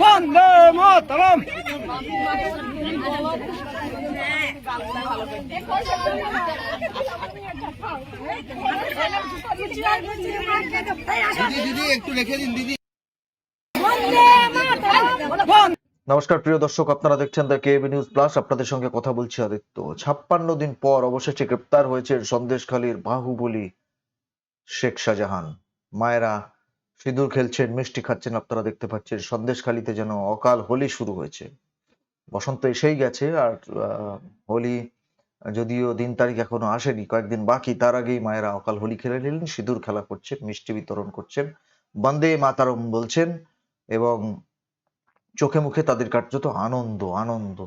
বন্দে মাতরম। দিদি দিদি একটু রেখে দিন দিদি। নমস্কার, প্রিয় দর্শক, আপনারা দেখছেন দ্য কেবি নিউজ প্লাস আপনাদের সঙ্গে কথা বলছি আদিত্য। ছাপ্পান্ন দিন পর অবশেষে গ্রেপ্তার হয়েছে সন্দেশখালীর বাহুবলী শেখ শাহজাহান। মায়েরা সিঁদুর খেলছেন, মিষ্টি খাচ্ছেন, আপনারা দেখতে পাচ্ছেন সন্দেশখালীতে যেন অকাল হোলি শুরু হয়েছে। বসন্ত এসেই গেছে আর হোলি যদিও দিন তারিখ এখনও আসেনি, কয়েকদিন বাকি, তার আগেই মায়েরা অকাল হোলি খেলে নিলেন, সিঁদুর খেলা করছেন, মিষ্টি বিতরণ করছেন। বন্দে মাতারম বলছেন এবং চোখে মুখে তাদের কার্যত আনন্দ আনন্দ।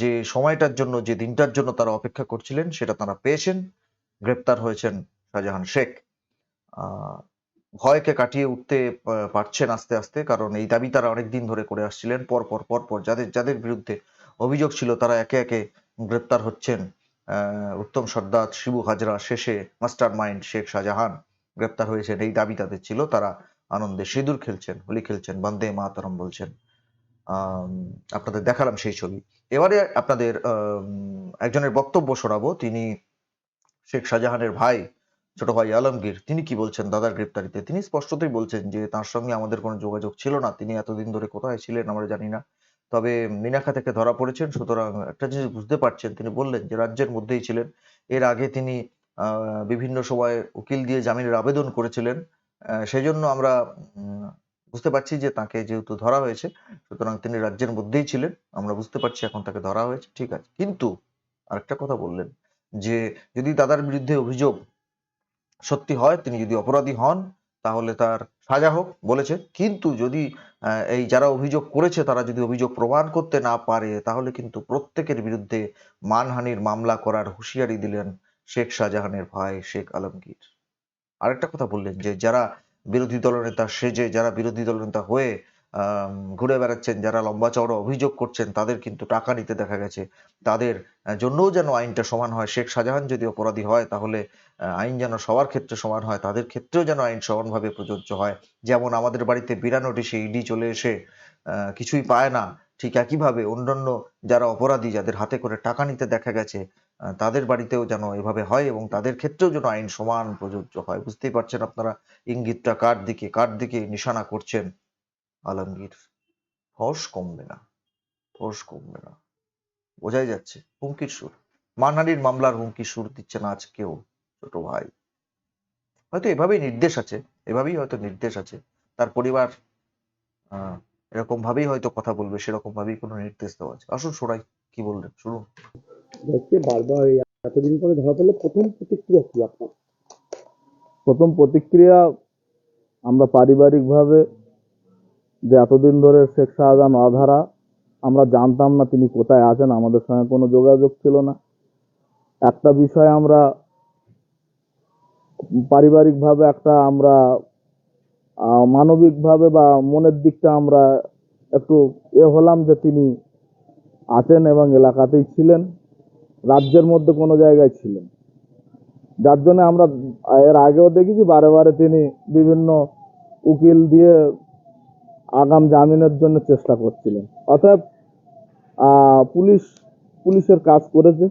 যে সময়টার জন্য, যে দিনটার জন্য তারা অপেক্ষা করছিলেন, সেটা তারা পেয়েছেন। গ্রেপ্তার হয়েছেন শাহজাহান শেখ। ভয়কে কাটিয়ে উঠতে পারছেন আস্তে আস্তে, কারণ এই দাবি তারা অনেকদিন ধরে করে আসছিলেন। পর পর পর পর যাদের যাদের বিরুদ্ধে অভিযোগ ছিল, তারা একে একে গ্রেপ্তার হচ্ছেন। উত্তম সর্দার, শিবু হাজরা, শেষে মাস্টার মাইন্ড শেখ শাহজাহান গ্রেপ্তার হয়েছেন। এই দাবি তাদের ছিল, তারা আনন্দে সিঁদুর খেলছেন, হোলি খেলছেন, বন্দে মাতরম বলছেন। আপনাদের দেখালাম সেই ছবি। এবারে আপনাদের একজনের বক্তব্য শোনাবো। তিনি শেখ শাহজাহানের ভাই ছোট ভাই আলমগীর। তিনি কি বলছেন দাদার গ্রেপ্তারিতে? তিনি স্পষ্টতই বলছেন যে তার সঙ্গে আমাদের কোনো যোগাযোগ ছিল না। তিনি এতদিন ধরে কোথায় ছিলেন আমরা জানি না। তবে মিনাখা থেকে ধরা পড়েছেন। সুতরাং একটা জিনিস বুঝতে পারছেন তিনি বললেন যে রাজ্যের মধ্যেই ছিলেন। এর আগে তিনি বিভিন্ন সময় উকিল দিয়ে জামিনের আবেদন করেছিলেন। আহ, সেই জন্য আমরা বুঝতে পারছি যে তাকে যেহেতু ধরা হয়েছে, সুতরাং তিনি রাজ্যের মধ্যেই ছিলেন, আমরা বুঝতে পারছি এখন তাকে ধরা হয়েছে, ঠিক আছে। কিন্তু আরেকটা কথা বললেন যে যদি দাদার বিরুদ্ধে অভিযোগ সত্যি হয়, তিনি যদি অপরাধী হন, তাহলে তার সাজা হোক বলেছে। কিন্তু যদি এই যারা অভিযোগ করেছে, তারা যদি অভিযোগ প্রমাণ করতে না পারে, তাহলে কিন্তু প্রত্যেকের বিরুদ্ধে মানহানির মামলা করার হুঁশিয়ারি দিলেন শেখ শাহজাহানের ভাই শেখ আলমগীর। আরেকটা কথা বললেন যে যারা বিরোধী দলনেতা সেজে যারা বিরোধী দলনেতা হয়ে ঘুরে বেড়াচ্ছেন, যারা লম্বা চওড়া অভিযোগ করছেন, তাদের কিন্তু টাকা নিতে দেখা গেছে। তাদের জন্যও যেন আইনটা সমান হয়। শেখ শাহজাহান যদি অপরাধী হয়, তাহলে আইন যেন সবার ক্ষেত্রে সমান হয়, তাদের ক্ষেত্রেও যেন আইন সমানভাবে প্রযোজ্য হয়। যেমন আমাদের বাড়িতে বিনা নোটিশে ইডি চলে এসে কিছুই পায় না। ঠিক একইভাবে অন্যান্য যারা অপরাধী, যাদের হাতে করে টাকা নিতে দেখা গেছে তাদের বাড়িতেও যেন এভাবে হয় এবং তাদের ক্ষেত্রেও যেন আইন সমান প্রযোজ্য হয়। বুঝতেই পারছেন আপনারা ইঙ্গিতটা কার দিকে কার দিকে নিশানা করছেন? আলমগীর। ফস কমবে না, ফস কমবে না। বোঝাই যাচ্ছে, হুমকির সুর। মানহানির মামলার হুমকির সুর দিচ্ছে না আজ কেউ ছোট ভাই। হয়তো এভাবেই নির্দেশ আছে, এভাবেই হয়তো নির্দেশ আছে। তার পরিবার এরকম ভাবেই হয়তো কথা বলবে সেরকম ভাবেই কোনো নির্দেশ দেওয়া আছে। আসুন শোনাই কি বললেন? শুনুন। হচ্ছে বারবার এতদিন পরে ধরা পড়লে, প্রথম প্রতিক্রিয়া কি আপনার? প্রথম প্রতিক্রিয়া আমরা পারিবারিকভাবে যে এতদিন ধরে শেখ শাহজাহান আধারা আমরা জানতাম না তিনি কোথায় আছেন, আমাদের সঙ্গে কোনো যোগাযোগ ছিল না। একটা বিষয় আমরা পারিবারিকভাবে একটা আমরা মানবিকভাবে বা মনের দিকটা আমরা একটু এ হলাম যে তিনি আছেন এবং এলাকাতেই ছিলেন। রাজ্যের মধ্যে কোনো জায়গায় ছিলেন। যার জন্য আমরা এর আগেও দেখেছি, বারে বারে তিনি বিভিন্ন উকিল দিয়ে আগাম জামিনের জন্য চেষ্টা করছিলেন। অর্থাৎ পুলিশ, পুলিশের কাজ করেছে।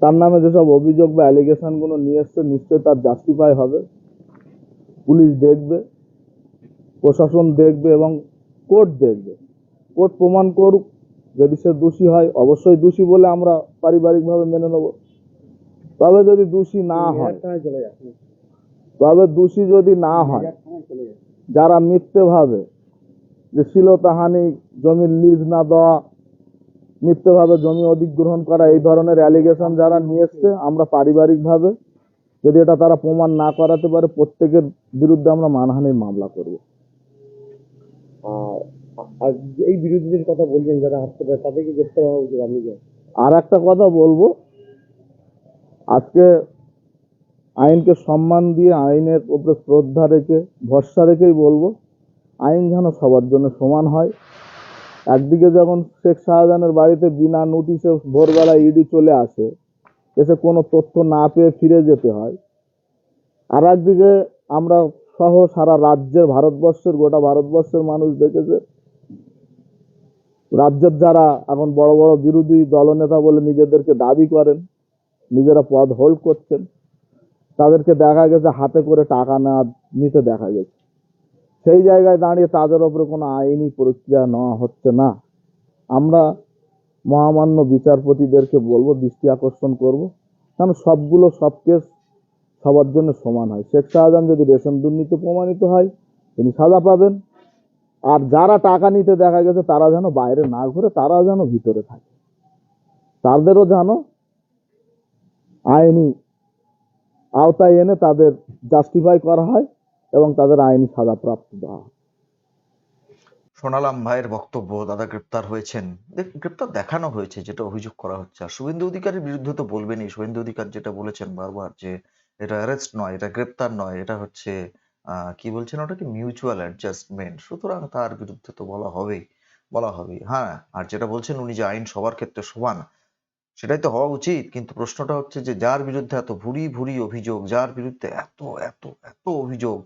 তার নামে যেসব অভিযোগ বা অ্যালিগেশনগুলো নিয়ে এসছে, নিশ্চয়ই তার জাস্টিফাই হবে। পুলিশ দেখবে, প্রশাসন দেখবে এবং কোর্ট দেখবে। কোর্ট প্রমাণ করুক যদি সে দোষী হয় অবশ্যই দোষী বলে আমরা পারিবারিকভাবে মেনে নেব। তবে যদি দোষী না হয় তবে দোষী যদি না হয় যারা মিথ্যেভাবে যে শিলতাহানি জমির লিজ না দেওয়া মিথ্যেভাবে জমি অধিগ্রহণ করা এই ধরনের অ্যালিগেশন যারা নিয়ে এসছে আমরা পারিবারিকভাবে যদি এটা তারা প্রমাণ না করাতে পারে প্রত্যেকের বিরুদ্ধে আমরা মানহানির মামলা করব। আর এই বিরোধীদের কথা বলছেন যারা হাসপাতাল তাদেরকে গ্রেপ্তার হওয়া উচিত আপনি আর একটা কথা বলব, আজকে আইনকে সম্মান দিয়ে আইনের উপরে শ্রদ্ধা রেখে, ভরসা রেখেই বলব, আইন যেন সবার জন্য সমান হয়। একদিকে যখন শেখ শাহজাহানের বাড়িতে বিনা নোটিশে ভোরবেলা ইডি চলে আসে, এসে কোনো তথ্য না পেয়ে ফিরে যেতে হয়। আর একদিকে আমরা সহ সারা রাজ্যের, ভারতবর্ষের, গোটা ভারতবর্ষের মানুষ দেখেছে রাজ্যের যারা এখন বড় বড় বিরোধী দলনেতা বলে নিজেদেরকে দাবি করেন, নিজেরা পদ হোল্ড করছেন, তাদেরকে দেখা গেছে হাতে করে টাকা নেওয়া নিতে দেখা গেছে। সেই জায়গায় দাঁড়িয়ে তাদের ওপরে কোনো আইনি প্রক্রিয়া নেওয়া হচ্ছে না। আমরা মহামান্য বিচারপতিদেরকে বলব, দৃষ্টি আকর্ষণ করব, কারণ সবগুলো সব কেস সবার জন্য সমান হয়। শেখ শাহজাহান যদি রেশন দুর্নীতি প্রমাণিত হয়, তিনি সাজা পাবেন। আর যারা টাকা নিতে দেখা গেছে, তারা যেন বাইরে না ঘুরে, তারা যেন ভিতরে থাকে। তাদেরও যেন আইনি আওতায় এনে তাদের জাস্টিফাই করা হয় এবং তাদের আইনি সাজা প্রাপ্ত দেওয়া হয়। শোনালাম ভাইয়ের বক্তব্য, দাদা গ্রেপ্তার হয়েছেন। গ্রেপ্তার দেখানো হয়েছে, যেটা অভিযোগ করা হচ্ছে। আর শুভেন্দু অধিকারীর বিরুদ্ধে তো বলবেনই, শুভেন্দু অধিকার যেটা বলেছেন বারবার যে এটা অ্যারেস্ট নয়, এটা গ্রেপ্তার নয়, এটা হচ্ছে কি বলছেন ওটা কি মিউচুয়াল অ্যাডজাস্টমেন্ট সুতরাং তার বিরুদ্ধে তো বলা হবেই বলা হবেই। হ্যাঁ আর যেটা বলছেন উনি যে আইন সবার ক্ষেত্রে সমান, সেটাই তো হওয়া উচিত। কিন্তু প্রশ্নটা হচ্ছে যে যার বিরুদ্ধে এত ভুরি ভুরি অভিযোগ, যার বিরুদ্ধে এত এত এত অভিযোগ,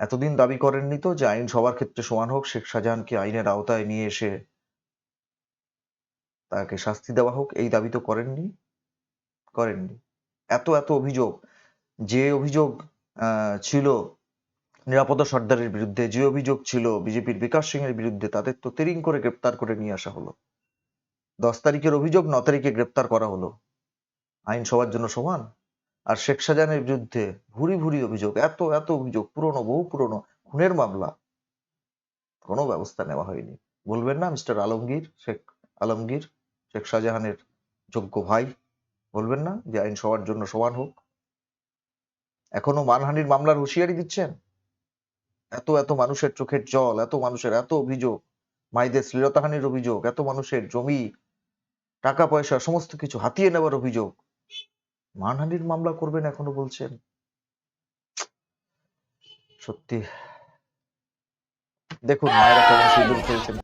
এতদিন দাবি করেননি তো যে আইন সবার ক্ষেত্রে সমান হোক, শেখ শাহজাহানকে আইনের আওতায় নিয়ে এসে তাকে শাস্তি দেওয়া হোক, এই দাবি তো করেননি করেননি। এত এত অভিযোগ, যে অভিযোগ ছিল নিরাপদা সর্দারের বিরুদ্ধে, যে অভিযোগ ছিল বিজেপির বিকাশ সিং এর বিরুদ্ধে, তাদের তো তেরিং করে গ্রেপ্তার করে নিয়ে আসা হলো। দশ তারিখের অভিযোগ, ন তারিখে গ্রেপ্তার করা হলো। আইন সবার জন্য সমান। আর শেখ শাহজাহানের বিরুদ্ধে ভুরি ভুরি অভিযোগ, এত এত অভিযোগ, পুরনো, বহু পুরনো, খুনের মামলা। কোনো ব্যবস্থা নেওয়া হয়নি। বলবেন না মিস্টার আলমগীর, শেখ আলমগীর, শেখ শাহজাহানের যোগ্য ভাই। বলবেন না যে আইন সবার জন্য সমান হোক। এখনও মানহানির মামলার হুঁশিয়ারি দিচ্ছেন? এত এত মানুষের চোখের জল, এত মানুষের, এত অভিযোগ মাইদের শ্লীলতাহানির অভিযোগ, এত মানুষের জমি, টাকা, পয়সা, সমস্ত কিছু হাতিয়ে নেওয়ার অভিযোগ। মানহানির মামলা করবেন এখনও বলছেন? সত্যি। দেখুন মায়েরা কেমন সিঁদুর খেলছেন।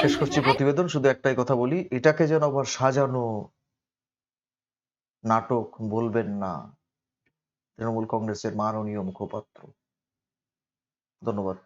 শেষ করছি প্রতিবেদন, শুধু একটাই কথা বলি, এটাকে যেন আবার সাজানো নাটক বলবেন না। তৃণমূল কংগ্রেসের মাননীয় মুখপাত্র। ধন্যবাদ।